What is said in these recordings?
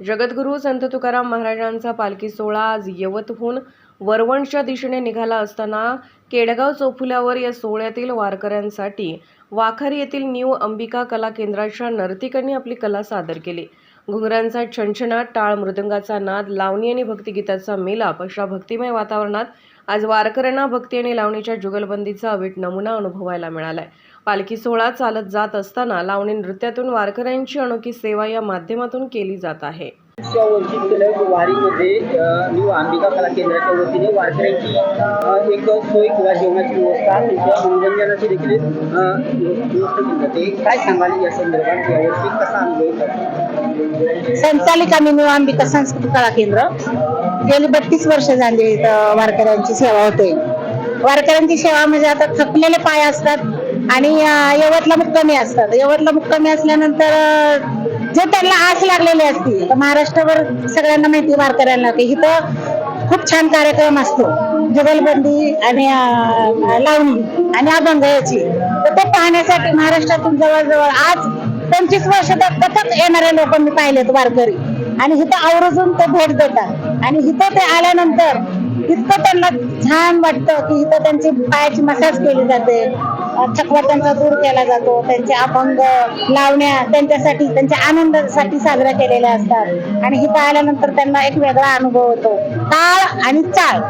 जगद्गुरू संत तुकाराम महाराजांचा पालखी सोहळा आज यवतहून वरवणच्या दिशेने निघाला असताना केडगाव चौफुल्यावर या सोहळ्यातील वारकऱ्यांसाठी वाखर येथील न्यू अंबिका कला केंद्राच्या नर्तिकांनी आपली कला सादर केली. घुंगरांचा छणछणाट टाळ मृदंगाचा नाद लावणी आणि भक्तिगीताचा मिलाप अशा भक्तिमय वातावरणात आज वारकऱ्यांना भक्ती आणि लावणीच्या जुगलबंदीचा अवीट नमुना अनुभवायला मिळालाय. पालखी सोहळा चालत जात असताना लावणी नृत्यातून वारकऱ्यांची अनोखी सेवा या माध्यमातून केली जात आहे. या वर्षी केलं वारीमध्ये न्यू अंबिका कला केंद्राच्या वतीने वारकऱ्यांची एक सोय किंवा जेवणाची व्यवस्था मनोरंजनाची देखील काय सांगाल या संदर्भात? यावर्षी कसा अनुभव येतो? संचालिका मी अंबिका सांस्कृतिक कला केंद्र. गेली बत्तीस वर्ष झाली इथं वारकऱ्यांची सेवा होते. वारकऱ्यांची सेवा म्हणजे आता थकलेले पाय असतात आणि यवतला मुक्कामी असतात. यवतला मुक्कामी असल्यानंतर जे त्यांना आस लागलेली असती तर महाराष्ट्रावर सगळ्यांना माहिती वारकऱ्यांना की इथं खूप छान कार्यक्रम असतो. जुगलबंदी आणि लावणी आणि अभंग याची. तर ते पाहण्यासाठी महाराष्ट्रातून जवळजवळ आज पंचवीस वर्ष कथक येणारे लोक मी पाहिलेत वारकरी. आणि इथं आवर्जून ते भेट देतात. आणि इथं ते आल्यानंतर इतकं त्यांना छान वाटतं की इथं त्यांची पायाची मसाज केली जाते. थकवा त्यांचा दूर केला जातो. त्यांचे अभंग लावण्या त्यांच्यासाठी त्यांच्या आनंदासाठी साजऱ्या केलेल्या असतात. आणि इथं आल्यानंतर त्यांना एक वेगळा अनुभव होतो. ताळ आणि चाळ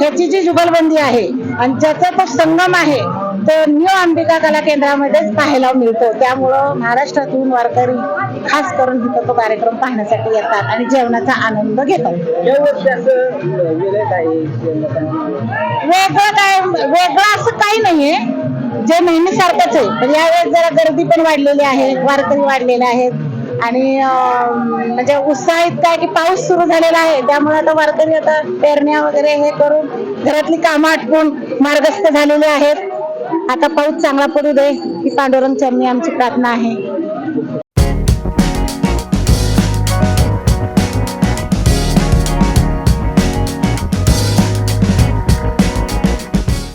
ह्याची जी जुगलबंदी आहे आणि ज्याचा तो संगम आहे तो न्यू अंबिका कला केंद्रामध्येच पाहायला मिळतो. त्यामुळं महाराष्ट्रातून वारकरी खास करून इथं तो कार्यक्रम पाहण्यासाठी येतात आणि जेवणाचा आनंद घेतात. वेगळं काय वेगळं असं काही नाहीये. जे नेहमीसारखंच आहे. पण यावेळेस जरा गर्दी पण वाढलेली आहे वारकरी वाढलेले आहेत. आणि म्हणजे उत्साहित काय की पाऊस सुरू झालेला आहे. त्यामुळे आता वारकरी आता पेरण्या वगैरे हे करून घरातली कामं आटपून मार्गस्थ झालेले आहेत. आता पाऊस चांगला पडू दे. ही पांडुरंग चरणी आमची प्रार्थना आहे.